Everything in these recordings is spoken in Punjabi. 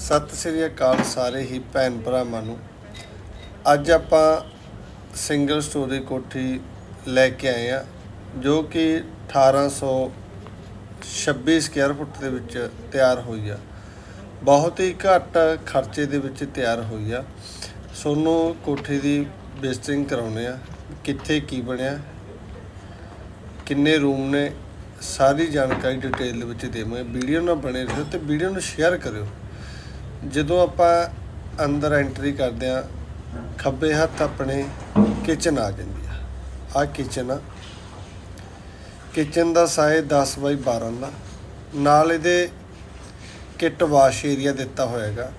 ਸਤਿ ਸ੍ਰੀ ਅਕਾਲ ਸਾਰੇ ਹੀ ਭੈਣ ਭਰਾਵਾਂ ਨੂੰ। ਅੱਜ ਆਪਾਂ ਸਿੰਗਲ ਸਟੋਰੀ ਕੋਠੀ ਲੈ ਕੇ ਆਏ ਆ ਜੋ ਕਿ 1826 ਸਕੁਅਰ ਫੁੱਟ ਦੇ ਵਿੱਚ ਤਿਆਰ ਹੋਈ ਆ। ਬਹੁਤ ਹੀ ਘੱਟ ਖਰਚੇ ਦੇ ਵਿੱਚ ਤਿਆਰ ਹੋਈ ਆ। ਸੋਨੂੰ ਕੋਠੀ ਦੀ ਵਿਜ਼ਿਟਿੰਗ ਕਰਾਉਣੇ ਆ, ਕਿੱਥੇ ਕੀ ਬਣਿਆ, ਕਿੰਨੇ ਰੂਮ ਨੇ, ਸਾਰੀ ਜਾਣਕਾਰੀ ਡਿਟੇਲ ਦੇ ਵਿੱਚ ਦੇਵਾਂਗੇ। ਵੀਡੀਓ ਨਾਲ ਬਣੇ ਰਹੋ ਤੇ ਵੀਡੀਓ ਨੂੰ ਸ਼ੇਅਰ ਕਰਿਓ। ਜਦੋਂ ਆਪਾਂ ਅੰਦਰ ਐਂਟਰੀ ਕਰਦੇ ਆ ਖੱਬੇ ਹੱਥ ਆਪਣੇ ਕਿਚਨ ਆ ਜਾਂਦੀ ਆ। ਆ ਕਿਚਨ ਆ। ਕਿਚਨ ਦਾ ਸਾਈਜ਼ 10 ਬਾਈ 12 ਦਾ। ਨਾਲ ਇਹਦੇ ਕਿੱਟ ਵਾਸ਼ ਏਰੀਆ ਦਿੱਤਾ ਹੋਏਗਾ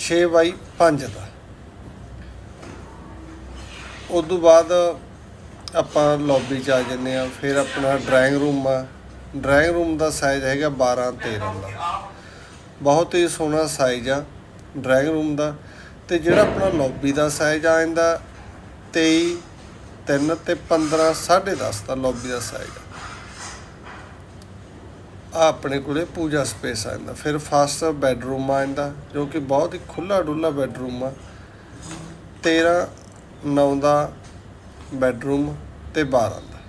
6 ਬਾਈ 5 ਦਾ। ਉਸ ਤੋਂ ਬਾਅਦ ਆਪਾਂ ਲੌਬੀ ਚ ਆ ਜੰਨੇ ਆ ਫਿਰ ਆਪਣਾ ਡਰਾਇੰਗ ਰੂਮ ਆ। ਡਰਾਇੰਗ ਰੂਮ ਦਾ ਸਾਈਜ਼ ਹੈਗਾ 12 13 ਦਾ। ਬਹੁਤ ਹੀ ਸੋਹਣਾ ਸਾਈਜ਼ ਆ ਡਰਾਇੰਗ ਰੂਮ ਦਾ। ਤੇ ਜਿਹੜਾ ਆਪਣਾ ਲੌਬੀ ਦਾ ਸਾਈਜ਼ ਆ ਜਾਂਦਾ 23 3 ਤੇ 15 10.5 ਦਾ ਲੌਬੀ ਦਾ ਸਾਈਜ਼ ਆ। ਆਪਣੇ ਕੋਲੇ ਪੂਜਾ ਸਪੇਸ ਆ ਜਾਂਦਾ ਫਿਰ ਫਸਟ ਬੈੱਡਰੂਮ ਆ ਜਾਂਦਾ ਜੋ ਕਿ ਬਹੁਤ ਹੀ ਖੁੱਲਾ ਡੁੱਲਾ ਬੈਡਰੂਮ ਆ। 13 9 ਦਾ ਬੈਡਰੂਮ ਤੇ 12 ਦਾ।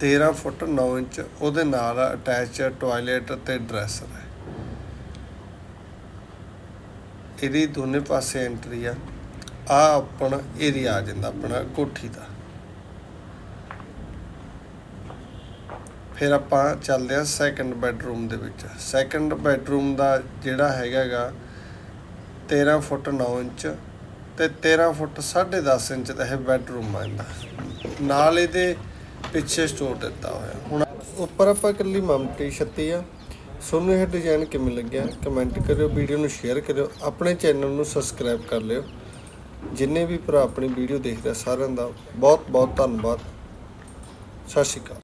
13 ਫੁੱਟ 9 ਇੰਚ, ਉਹਦੇ ਨਾਲ ਅਟੈਚ ਟਾਇਲਟ ਤੇ ਡਰੈਸਰ ਹੈ। ਇਹਦੀ ਦੋਨੇ ਪਾਸੇ ਐਂਟਰੀ ਆ। ਆ ਆਪਣਾ ਏਰੀਆ ਆ ਜਾਂਦਾ, ਆਪਣਾ ਕੋਠੀ ਦਾ। ਫਿਰ ਆਪਾਂ ਚੱਲਦੇ ਆ ਸੈਕੰਡ ਬੈਡਰੂਮ ਦੇ ਵਿੱਚ। ਸੈਕੰਡ ਬੈਡਰੂਮ ਦਾ ਜਿਹੜਾ ਹੈਗਾਗਾ 13 ਫੁੱਟ 9 ਇੰਚ ਤੇ 13 ਫੁੱਟ 10.5 ਇੰਚ ਦਾ ਇਹ ਬੈੱਡਰੂਮ ਆਂਦਾ ਨਾਲ ਇਹਦੇ ਪਿੱਛੇ ਸਟੋਰ ਦਿੱਤਾ ਹੋਇਆ। ਹੁਣ ਉੱਪਰ ਆਪਾਂ ਇਕੱਲੀ ਮਮਟੀ ਛੱਤੀ ਆ। ਤੁਹਾਨੂੰ ਇਹ ਡਿਜ਼ਾਈਨ ਕਿਵੇਂ ਲੱਗਿਆ? ਕਮੈਂਟ ਕਰਿਓ ਵੀਡੀਓ ਨੂੰ ਸ਼ੇਅਰ ਕਰਿਓ। ਆਪਣੇ ਚੈਨਲ ਨੂੰ ਸਬਸਕ੍ਰਾਈਬ ਕਰ ਲਿਓ। ਜਿੰਨੇ ਵੀ ਭਰਾ ਆਪਣੀ ਵੀਡੀਓ ਦੇਖਦੇ ਸਾਰਿਆਂ ਦਾ ਬਹੁਤ ਬਹੁਤ ਧੰਨਵਾਦ। ਸਤਿ ਸ਼੍ਰੀ ਅਕਾਲ।